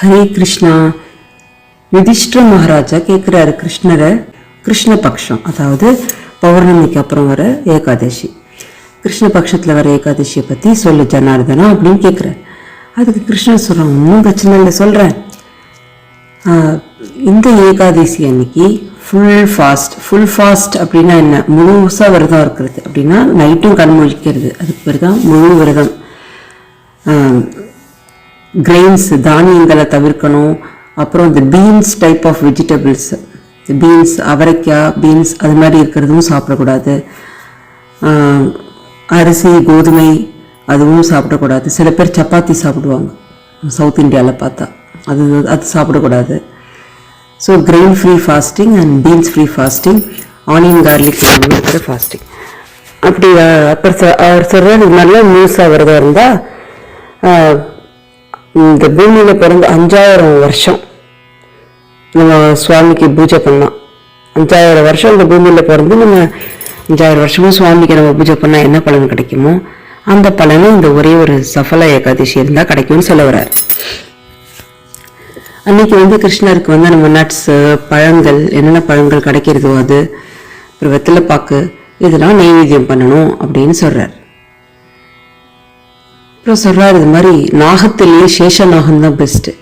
ஹரே கிருஷ்ணா. யுதிஷ்டர் மகாராஜா கேட்குறாரு கிருஷ்ணரை. கிருஷ்ண பக்ஷம் அதாவது பௌர்ணமிக்கு அப்புறம் வர ஏகாதசி. கிருஷ்ண பட்சத்தில் வர ஏகாதசியை பற்றி சொல்லு ஜனார்தனா அப்படின்னு கேட்குறாரு அதுக்கு கிருஷ்ணர் சொல்கிறான் ஒன்றும் பிரச்சனை இல்லை சொல்கிறேன் இந்த ஏகாதசி அன்னைக்கு ஃபுல் ஃபாஸ்ட் ஃபுல் ஃபாஸ்ட் அப்படின்னா என்ன? முழுசாக விரதம் இருக்கிறது. அப்படின்னா நைட்டும் கண் முழிக்கிறது அதுக்கு பேர் தான் முழு விரதம். கிரெயின்ஸ் தானியங்களை தவிர்க்கணும். அப்புறம் இந்த beans type of vegetables beans அவரைக்காய் பீன்ஸ் அது மாதிரி இருக்கிறதும் சாப்பிடக்கூடாது. அரிசி கோதுமை அதுவும் சாப்பிடக்கூடாது. சில பேர் சப்பாத்தி சாப்பிடுவாங்க. சவுத் இந்தியாவில் பார்த்தா. அது அது சாப்பிடக்கூடாது. So grain free fasting and beans free fasting onion garlic இருக்கிற ஃபாஸ்டிங் அப்படி அப்புறம் அவர் சொல்கிறது நல்ல நியூஸாக விரதம் இருந்தால் இந்த பூமியில் பிறந்து அஞ்சாயிரம் வருஷம் நம்ம சுவாமிக்கு பூஜை பண்ணலாம் அஞ்சாயிரம் வருஷம் இந்த பூமியில் பிறந்து நம்ம அஞ்சாயிரம் வருஷமும் சுவாமிக்கு நம்ம பூஜை பண்ணால் என்ன பலன் கிடைக்குமோ அந்த பலனும் இந்த ஒரே ஒரு சஃபல ஏகாதசி இருந்தால் கிடைக்கும்னு சொல்ல வர்றார். அன்னைக்கு வந்து கிருஷ்ணருக்கு வந்து நம்ம நட்ஸு பழங்கள் என்னென்ன பழங்கள் கிடைக்கிறதோ அது அப்புறம் வெத்தலைப்பாக்கு இதெல்லாம் நெய்வேத்தியம் பண்ணணும் அப்படின்னு சொல்கிறார் அப்புறம் சொல்கிறார் இது மாதிரி நாகத்திலேயே சேஷ நாகம் தான் பெஸ்ட்டு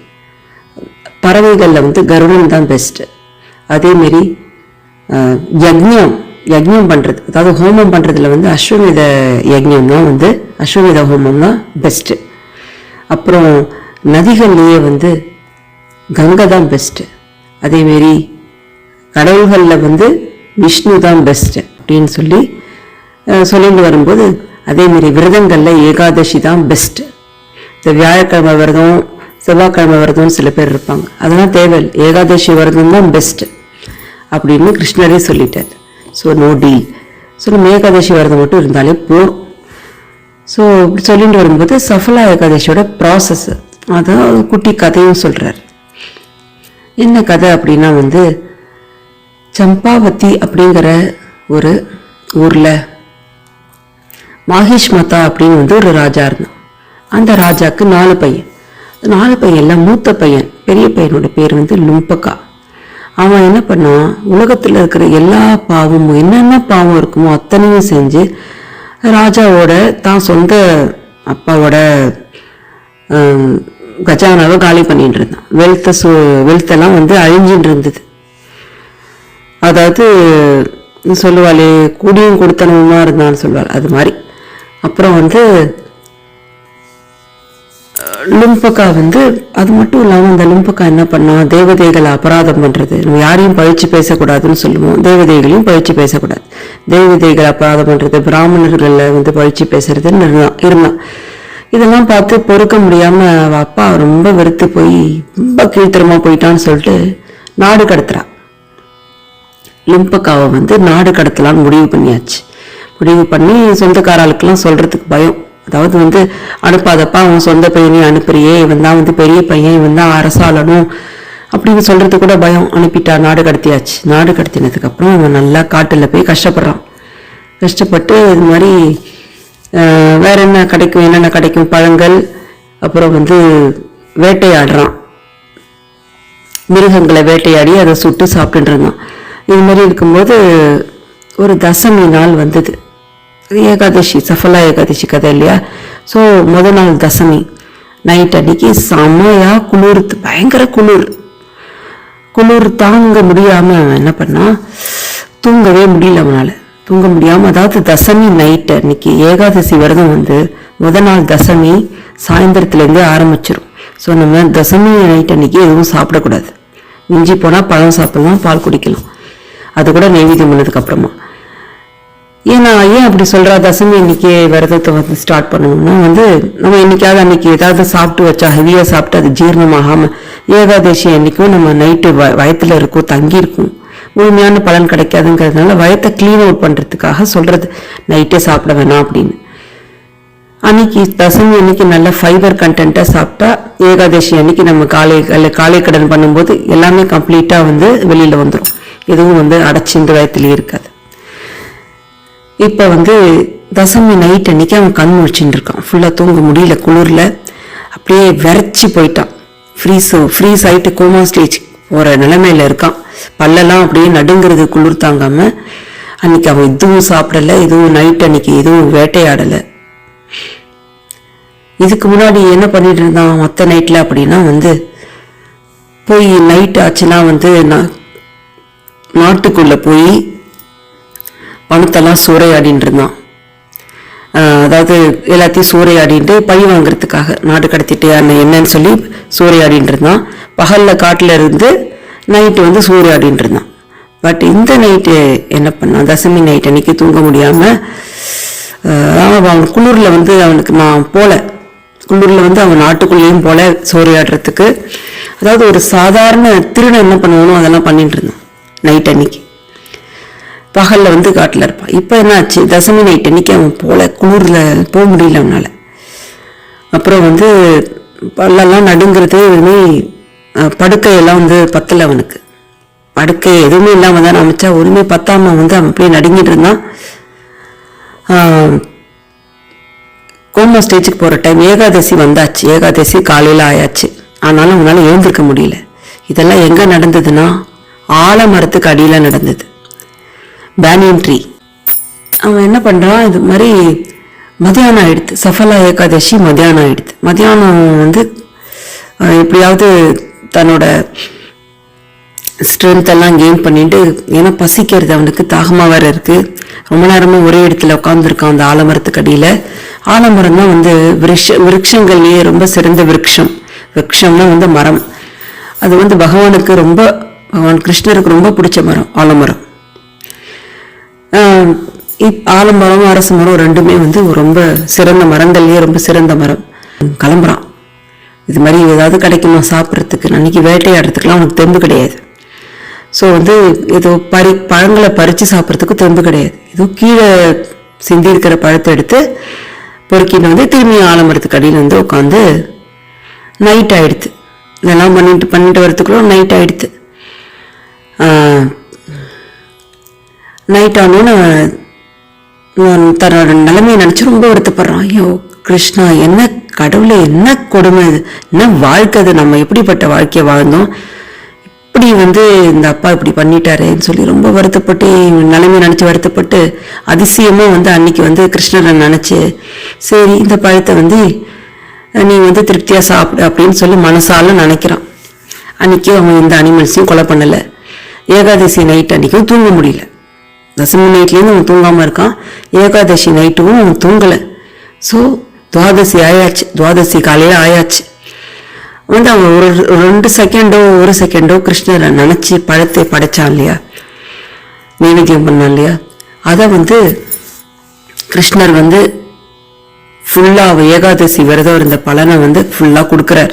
பறவைகளில் வந்து கருடன் தான் பெஸ்ட்டு அதேமாரி யக்ஞம் யக்ஞம் பண்ணுறது அதாவது ஹோமம் பண்ணுறதுல வந்து அஸ்வமேத யக்ஞம் தான் வந்து அஸ்வமேத ஹோமம் தான் பெஸ்ட்டு அப்புறம் நதிகள்லேயே வந்து கங்கை தான் பெஸ்ட்டு அதேமாரி கடவுள்களில் வந்து விஷ்ணு தான் பெஸ்ட்டு அப்படின்னு சொல்லி சொல்லிட்டு வரும்போது அதேமாரி விரதங்களில் ஏகாதசி தான் பெஸ்ட்டு இந்த வியாழக்கிழமை விரதம் செவ்வாய்க்கிழமை விரதம்னு சில பேர் இருப்பாங்க. அதெல்லாம் தேவையில்லை ஏகாதசி விரதம் தான் பெஸ்ட்டு அப்படின்னு கிருஷ்ணரே சொல்லிட்டார். ஸோ நோ டீல் ஸோ நம்ம ஏகாதசி விரதம் மட்டும் இருந்தாலே போதும். ஸோ இப்படி சொல்லிட்டு வரும்போது சஃபலா ஏகாதசியோட ப்ராசஸ் அதான் குட்டி கதையும் சொல்கிறார் என்ன கதை அப்படின்னா வந்து சம்பாவதி அப்படிங்கிற ஒரு ஊரில் மாஹேஷ் மதா அப்படின்னு வந்து ஒரு ராஜா இருந்தான். அந்த ராஜாவுக்கு நாலு பையன். நாலு பையன்ல மூத்த பையன் பெரிய பையனோட பேர் வந்து லும்பக்கா. அவன் என்ன பண்ணான்? உலகத்தில் இருக்கிற எல்லா பாவமும் என்னென்ன பாவம் இருக்குமோ அத்தனையும் செஞ்சு ராஜாவோட தான் சொந்த அப்பாவோட கஜானாவை காலி பண்ணிட்டு இருந்தான். வெல்த்தை சு வெல்த்தெல்லாம் வந்து அழிஞ்சிட்டு இருந்தது. அதாவது சொல்லுவாளே குடியும் கொடுத்தனமா இருந்தான்னு சொல்லுவாள். அது மாதிரி. அப்புறம் வந்து லும்பக்கா வந்து அது மட்டும் இல்லாமல் அந்த லும்பக்கா என்ன பண்ணா தேவதைகளை அபராதம் பண்ணுறது நம்ம யாரையும் பழித்து பேசக்கூடாதுன்னு சொல்லுவோம். தேவதைகளையும் பழிச்சு பேசக்கூடாது. தேவதைகளை அபராதம் பண்ணுறது பிராமணர்களை வந்து பழித்து பேசுறதுன்னு இருந்தான் இருந்தான் இதெல்லாம் பார்த்து பொறுக்க முடியாமல் அவ அப்பா ரொம்ப வெறுத்து போய் ரொம்ப கீழ்த்தரமாக போயிட்டான்னு சொல்லிட்டு நாடு கடத்துறா. லிம்பக்காவை வந்து நாடு கடத்தலான்னு முடிவு பண்ணியாச்சு. முடிவு பண்ணி சொந்தக்காராளுக்கெல்லாம் சொல்கிறதுக்கு பயம். அதாவது வந்து அனுப்பாதப்பா அவன் சொந்த பையனையும் அனுப்புறியே இவன் தான் வந்து பெரிய பையன் இவன் தான் அரசாளனும் அப்படின்னு சொல்கிறது கூட பயம். அனுப்பிட்டா நாடு கடத்தியாச்சு. நாடு கடத்தினதுக்கப்புறம் அவன் நல்லா காட்டில் போய் கஷ்டப்படுறான். கஷ்டப்பட்டு இது மாதிரி வேற என்ன கிடைக்கும் என்னென்ன கிடைக்கும் பழங்கள் அப்புறம் வந்து வேட்டையாடுறான். மிருகங்களை வேட்டையாடி அதை சுட்டு சாப்பிட்டுட்டு இருந்தான். இது மாதிரி இருக்கும்போது ஒரு தசமி நாள் வந்தது. ஏகாதசி சஃபலா ஏகாதசி கதை இல்லையா ஸோ முத நாள் தசமி நைட் அன்னைக்கு செம்மையாக குளிர் பயங்கர குளிர் குளிர் தாங்க முடியாமல் அவன் என்ன பண்ணா தூங்கவே முடியல அவனால் தூங்க முடியாமல் அதாவது தசமி நைட்டு அன்னைக்கு ஏகாதசி விரதம் வந்து முத நாள் தசமி சாயந்தரத்துலேருந்தே ஆரம்பிச்சிடும் ஸோ நம்ம தசமி நைட் அன்னைக்கு எதுவும் சாப்பிடக்கூடாது மிஞ்சி போனால் பழம் சாப்பிடலாம் பால் குடிக்கலாம் அது கூட நெய்வேத்தியம் பண்ணதுக்கப்புறமா ஏன்னா ஏன் அப்படி சொல்கிறா தசமி இன்னைக்கு விரதத்தை வந்து ஸ்டார்ட் பண்ணணும்னா வந்து நம்ம இன்னைக்காவது அன்னைக்கு ஏதாவது சாப்பிட்டு வச்சா ஹெவியாக சாப்பிட்டு அது ஜீரணமாகாமல் ஏகாதசி அன்னைக்கும் நம்ம நைட்டு வயத்துல இருக்கும் தங்கியிருக்கும். முழுமையான பலன் கிடைக்காதுங்கிறதுனால வயத்தை க்ளீன் அவுட் பண்ணுறதுக்காக சொல்கிறது நைட்டே சாப்பிட வேணாம் அப்படின்னு. அன்னைக்கு தசமி அன்னைக்கு நல்ல ஃபைபர் கண்டென்ட்டாக சாப்பிட்டா ஏகாதசி அன்னைக்கு நம்ம காலை காலை- காலை கடன் பண்ணும்போது எல்லாமே கம்ப்ளீட்டாக வந்து வெளியில் வந்துடும் எதுவும் வந்து அடைச்சிந்து வயத்துலேயே இருக்காது. இப்போ வந்து தசமி நைட் அன்னைக்கு அவன் கண் முழிச்சுட்டு இருக்கான். ஃபுல்லாக தூங்க முடியல குளிரில். அப்படியே விரைச்சி போயிட்டான். ஃப்ரீஸ் ஃப்ரீஸ் ஆகிட்டு கோமா ஸ்டேஜ் போகிற நிலமையில இருக்கான். பல்லெல்லாம் அப்படியே நடுங்கிறது குளிர் தாங்காமல் அன்னைக்கு அவன் எதுவும் சாப்பிடல எதுவும் நைட் அன்னைக்கு எதுவும் வேட்டையாடலை. இதுக்கு முன்னாடி என்ன பண்ணிட்டு இருந்தான் மற்ற நைட்டில் அப்படின்னா வந்து போய் நைட் ஆச்சுன்னா வந்து நான் நாட்டுக்குள்ளே போய் பணத்தெல்லாம் சூறையாடின்னு இருந்தான். அதாவது எல்லாத்தையும் சூறையாடிட்டு பழி வாங்குறதுக்காக நாடு கடத்திட்டு அண்ணன் என்னன்னு சொல்லி சூறையாடின்னு இருந்தான். பகலில் காட்டில் இருந்து நைட்டு வந்து சூறையாடின்னு இருந்தான். பட் இந்த நைட்டு என்ன பண்ணான்? தசமி நைட் அன்னைக்கு தூங்க முடியாமல் அவன் குளிரில் வந்து அவனுக்கு நான் போல குளிரில் வந்து அவன் நாட்டுக்குள்ளேயும் போல சூறையாடுறதுக்கு. அதாவது ஒரு சாதாரண திருடன் என்ன பண்ணுவானோ அதெல்லாம் பண்ணிட்டு இருந்தான். நைட் அன்னைக்கு. பகலில் வந்து காட்டில் இருப்பான் இப்போ என்னாச்சு? தசமி நைட் அன்னைக்கு அவன் போல குளிரில் போக முடியல அவனால். அப்புறம் வந்து பல்லெல்லாம் நடுங்கிறது எதுவுமே படுக்கையெல்லாம் வந்து பத்தலை அவனுக்கு. படுக்கை எதுவுமே இல்லாமல் தான் அமைச்சா ஒருமே பத்தாம வந்து அவன் அப்படியே நடுங்கிட்டு இருந்தான். கோமா ஸ்டேஜுக்கு போகிற டைம் ஏகாதசி வந்தாச்சு. ஏகாதசி காலையில் ஆயாச்சு. ஆனாலும் அவனால் எழுந்திருக்க முடியல. இதெல்லாம் எங்கே நடந்ததுன்னா ஆலமரத்துக்கு அடியில் நடந்தது. பேனியன் ட்ரீ அவன் என்ன பண்ணுறான் இது மாதிரி மதியானம் ஆயிடுது. சஃபலா ஏகாதசி மதியானம் ஆயிடுது. மதியானம் வந்து எப்படியாவது தன்னோட ஸ்ட்ரென்த் எல்லாம் கெயின் பண்ணிட்டு ஏன்னா பசிக்கிறது அவனுக்கு தாகமாக வேற இருக்கு. ரொம்ப நேரமா ஒரே இடத்துல உட்காந்துருக்கான் அந்த ஆலமரத்துக்கு அடியில். ஆலமரம் தான் வந்து விருஷ விருட்சங்கள்லேயே ரொம்ப சிறந்த விருட்சம். விருட்சம்னா வந்து மரம். அது வந்து பகவானுக்கு ரொம்ப பகவான் கிருஷ்ணருக்கு ரொம்ப பிடிச்ச மரம் ஆலமரம். ஆலமரம் அரசு மரம் ரெண்டுமே வந்து ரொம்ப சிறந்த மரங்கள்லேயே ரொம்ப சிறந்த மரம். கிளம்புறான். இது மாதிரி ஏதாவது கிடைக்குமா சாப்பிட்றதுக்கு? அன்றைக்கி வேட்டையாடுறதுக்குலாம் அவனுக்கு தெம்பு கிடையாது. ஸோ வந்து ஏதோ பறி பழங்களை பறித்து சாப்பிட்றதுக்கு தெம்பு கிடையாது. ஏதோ கீழே சிந்தி இருக்கிற பழத்தை எடுத்து பொறுக்கின்னு வந்து திரும்பி ஆலமரத்துக்கு அடியில் வந்து உட்காந்து நைட் ஆகிடுது இதெல்லாம் பண்ணிட்டு பண்ணிட்டு வரத்துக்குள்ள நைட் ஆகிடுது நைட் ஆனோன்னு நான் தன்னோட நிலைமையை நினச்சி ரொம்ப வருத்தப்படுறான். ஐயோ கிருஷ்ணா என்ன கடவுளே என்ன கொடுமை இது? என்ன வாழ்க்கை அது நம்ம எப்படிப்பட்ட வாழ்க்கையை வாழ்ந்தோம்? இப்படி வந்து இந்த அப்பா இப்படி பண்ணிட்டாருன்னு சொல்லி ரொம்ப வருத்தப்பட்டு எங்கள் நிலைமையை நினச்சி வருத்தப்பட்டு அதிசயமாக வந்து அன்னைக்கு வந்து கிருஷ்ணரை நினச்சி சரி இந்த பழத்தை வந்து நீ வந்து திருப்தியாக சாப்பிடு அப்படின்னு சொல்லி மனசால நினைக்கிறான். அன்னைக்கு அவன் இந்த அனிமல்ஸையும் கொலை பண்ணலை. ஏகாதசி நைட் அன்னைக்கும் தூங்க முடியல. தசமி நைட்லேருந்து அவன் தூங்காமல் இருக்கான். ஏகாதசி நைட்டும் அவன் தூங்கலை. ஸோ துவாதசி ஆயாச்சு. துவாதசி காலையில் ஆயாச்சு. வந்து அவன் ஒரு ரெண்டு செகண்டோ ஒரு செகண்டோ கிருஷ்ணரை நினச்சி பழத்தை படைச்சான் இல்லையா? நைவேத்தியம் பண்ணான் இல்லையா? அதை வந்து கிருஷ்ணர் வந்து ஃபுல்லாக ஏகாதசி விரதம் இருந்த பலனை வந்து ஃபுல்லாக கொடுக்குறார்.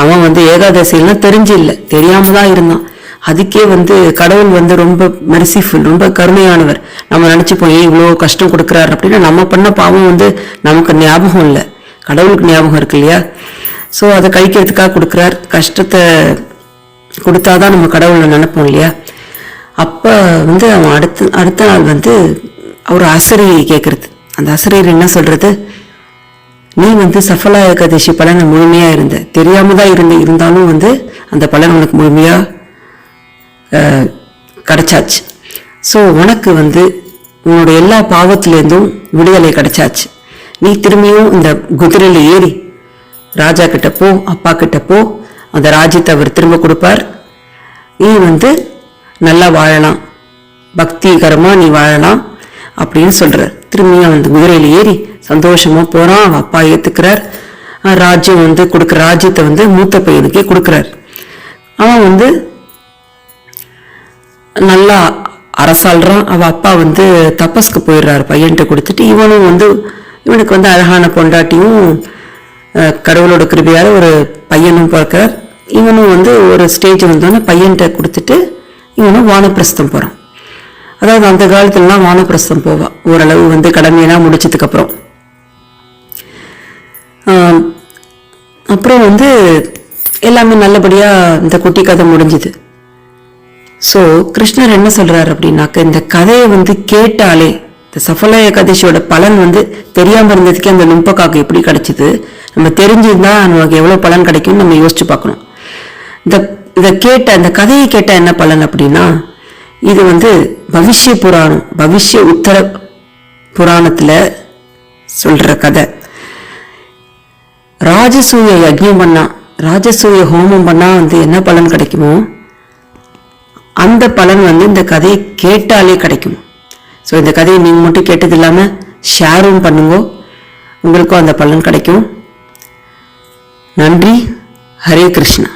அவன் வந்து ஏகாதசியெல்லாம் தெரிஞ்சு இல்லை. தெரியாமல் தான் இருந்தான். அதுக்கே வந்து கடவுள் வந்து ரொம்ப மெர்சிஃபுல் ரொம்ப கருணையானவர். நம்ம நினச்சிப்போம் ஏன் இவ்வளோ கஷ்டம் கொடுக்குறாரு அப்படின்னா நம்ம பண்ண பாவம் வந்து நமக்கு ஞாபகம் இல்லை. கடவுளுக்கு ஞாபகம் இருக்கு இல்லையா? ஸோ அதை கழிக்கிறதுக்காக கொடுக்குறார். கஷ்டத்தை கொடுத்தாதான் நம்ம கடவுளை நினைப்போம் இல்லையா? அப்போ வந்து அவன் அடுத்த அடுத்த நாள் வந்து அவர் ஆசிரியை கேட்குறது அந்த ஆசிரியர் என்ன சொல்கிறது நீ வந்து சஃபலா ஏகாதசி பலனை முழுமையாக இருந்த. தெரியாம தான் இருந்த இருந்தாலும் வந்து அந்த பலன் உனக்கு முழுமையாக கிடச்சாச்சு. ஸோ உனக்கு வந்து உன்னோட எல்லா பாவத்திலேருந்தும் விடுதலை கிடைச்சாச்சு. நீ திரும்பியும் இந்த குதிரையில் ஏறி ராஜா கிட்ட போ அப்பா கிட்ட போ அந்த ராஜ்யத்தை அவர் திரும்ப கொடுப்பார். நீ வந்து நல்லா வாழலாம். பக்திகரமாக நீ வாழலாம் அப்படின்னு சொல்கிறார் திரும்பியும் அந்த குதிரையில் ஏறி சந்தோஷமாக போகிறான் அவன் அப்பா ஏற்றுக்கிறார் ராஜ்யம் வந்து கொடுக்குற ராஜ்யத்தை வந்து மூத்த பையனுக்கே கொடுக்குறார். அவன் வந்து நல்லா அரசாள்றான். அவள் அப்பா வந்து தபஸ்க்கு போயிடுறாரு பையன்கிட்ட கொடுத்துட்டு. இவனும் வந்து இவனுக்கு வந்து அழகான பொண்டாட்டியும் கடவுளோட கிருபையால ஒரு பையனும் பிறக்கிறார். இவனும் வந்து ஒரு ஸ்டேஜ் வந்தோடனே பையன்கிட்ட கொடுத்துட்டு இவனும் வானப்பிரஸ்தம் போகிறான் அதாவது அந்த காலத்துலலாம் வானப்பிரஸ்தம் போவான் ஓரளவு வந்து கடமையெல்லாம் முடிச்சதுக்கப்புறம். அப்புறம் வந்து எல்லாமே நல்லபடியாக இந்த குட்டி கதை முடிஞ்சுது. ஸோ கிருஷ்ணர் என்ன சொல்றாரு அப்படின்னாக்க இந்த கதையை வந்து கேட்டாலே இந்த சஃபல ஏகாதசியோட பலன் வந்து தெரியாமல் இருந்ததுக்கே அந்த நும்பக்காக்கு எப்படி கிடைச்சிது? நம்ம தெரிஞ்சிருந்தா நமக்கு எவ்வளோ பலன் கிடைக்கும்னு நம்ம யோசிச்சு பார்க்கணும். இந்த இதை கேட்ட இந்த கதையை கேட்ட என்ன பலன் அப்படின்னா இது வந்து பவிஷ்ய புராணம் பவிஷ்ய உத்தர புராணத்தில் சொல்கிற கதை. ராஜசூய யஜ்யம் பண்ணா ராஜசூய ஹோமம் பண்ணால் வந்து என்ன பலன் கிடைக்குமோ அந்த பலன் வந்து இந்த கதையை கேட்டாலே கிடைக்கும். ஸோ இந்த கதையை நீங்கள் மட்டும் கேட்டது இல்லாமல் ஷேரும் பண்ணுங்க. உங்களுக்கும் அந்த பலன் கிடைக்கும். நன்றி. ஹரே கிருஷ்ணா.